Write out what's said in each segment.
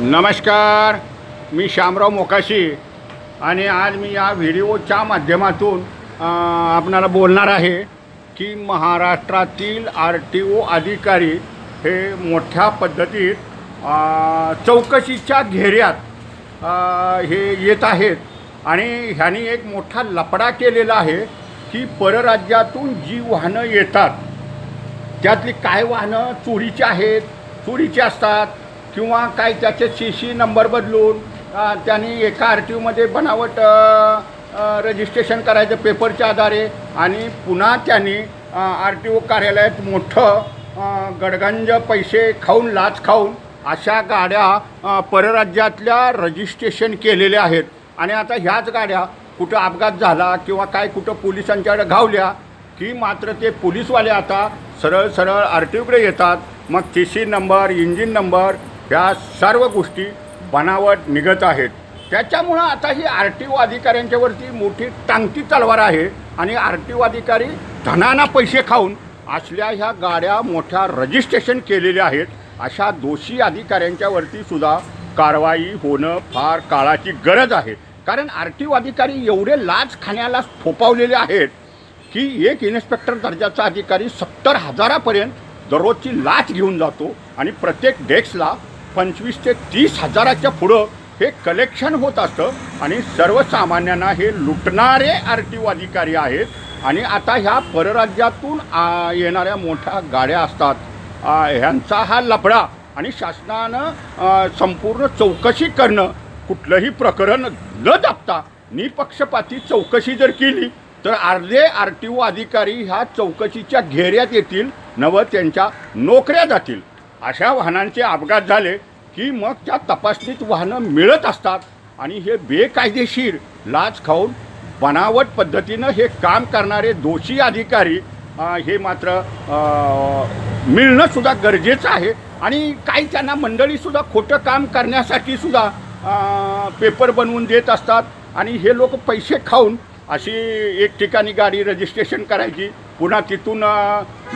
नमस्कार मी श्यामराव मोकाशी आणि आज मी या व्हिडिओच्या माध्यमातून आपणाला बोलणार आहे की महाराष्ट्रातील आर टी ओ अधिकारी हे मोठ्या पद्धतीत चौकशीच्या घेऱ्यात हे येत आहेत. आणि ह्यांनी एक मोठा लपडा केलेला आहे की परराज्यातून जी वाहनं येतात त्यातली काय वाहनं चोरीची आहेत चोरीची असतात किंवा काय त्याचे सी सी नंबर बदलून त्यांनी एका आर टी ओमध्ये बनावट रजिस्ट्रेशन करायचं पेपरच्या आधारे आणि पुन्हा त्यांनी आर टी ओ कार्यालयात मोठं गडगंज पैसे खाऊन लाच खाऊन अशा गाड्या परराज्यातल्या रजिस्ट्रेशन केलेल्या आहेत. आणि आता ह्याच गाड्या कुठं अपघात झाला किंवा काय कुठं पोलिसांच्याकडे घावल्या की मात्र ते पोलीसवाले आता सरळ सरळ आर टी ओकडे येतात. मग T C number engine number ह्या सर्व गोष्टी बनावट निघत आहेत. त्याच्यामुळं आता ही आर टी ओ अधिकाऱ्यांच्यावरती मोठी टांगती तलवार आहे आणि आर टी ओ अधिकारी धनाना पैसे खाऊन असल्या ह्या गाड्या मोठ्या रजिस्ट्रेशन केलेल्या आहेत. अशा दोषी अधिकाऱ्यांच्यावरती सुद्धा कारवाई होणं फार काळाची गरज आहे. कारण आर टी ओ अधिकारी एवढे लाच खाण्याला थोपावलेले आहेत की एक इन्स्पेक्टर दर्जाचा अधिकारी सत्तर हजारापर्यंत दररोजची लाच घेऊन जातो आणि प्रत्येक डेस्कला पंचवीस ते तीस हजाराच्या पुढं हे कलेक्शन होत असतं आणि सर्वसामान्यांना हे लुटणारे आर टी ओ अधिकारी आहेत. आणि आता ह्या परराज्यातून येणाऱ्या मोठ्या गाड्या असतात. ह्यांचा हा लफडा आणि शासनानं संपूर्ण चौकशी करणं कुठलंही प्रकरण न दाबता निपक्षपाती चौकशी जर केली तर अर्धे आर टी ओ अधिकारी ह्या चौकशीच्या घेऱ्यात येतील नव त्यांच्या नोकऱ्या जातील. अशा वाहनांचे अपघात झाले की मग त्या तपासणीत वाहनं मिळत असतात आणि हे बेकायदेशीर लाच खाऊन बनावट पद्धतीनं हे काम करणारे दोषी अधिकारी आ, हे मात्र मिळणंसुद्धा गरजेचं आहे. आणि काही त्यांना मंडळीसुद्धा खोटं काम करण्यासाठी सुद्धा पेपर बनवून देत असतात. आणि हे लोक पैसे खाऊन अशी एक ठिकाणी गाडी रजिस्ट्रेशन करायची. पुन्हा तिथून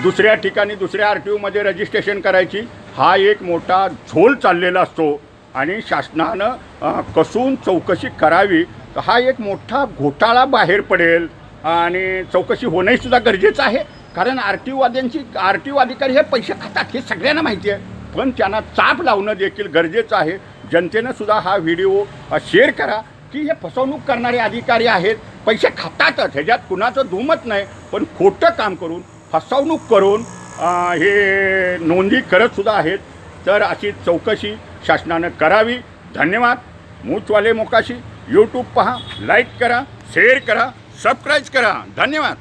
दुसऱ्या ठिकाणी दुसऱ्या आर टी ओमध्ये रजिस्ट्रेशन करायची. हा एक मोठा झोल चाललेला असतो आणि शासनानं कसून चौकशी करावी. तर हा एक मोठा घोटाळा बाहेर पडेल आणि चौकशी होणंही सुद्धा गरजेचं आहे. कारण आर टी ओवाद्यांची आर टी ओ अधिकारी हे पैसे खातात हे सगळ्यांना माहिती आहे. पण त्यांना चाप लावणं देखील गरजेचं आहे. जनतेनं सुद्धा हा व्हिडिओ शेअर करा की हे फसवणूक करणारे अधिकारी आहेत. पैसे खातातच ह्याच्यात कुणाचं दुमत नाही. पण खोटं काम करून फसवणूक करून हे नोंदी करत सुद्धा आहेत. तर अशी चौकशी शासनानं करावी. धन्यवाद. मूचवाले मोकाशी. यूट्यूब पहा लाईक करा शेअर करा सबस्क्राईब करा. धन्यवाद.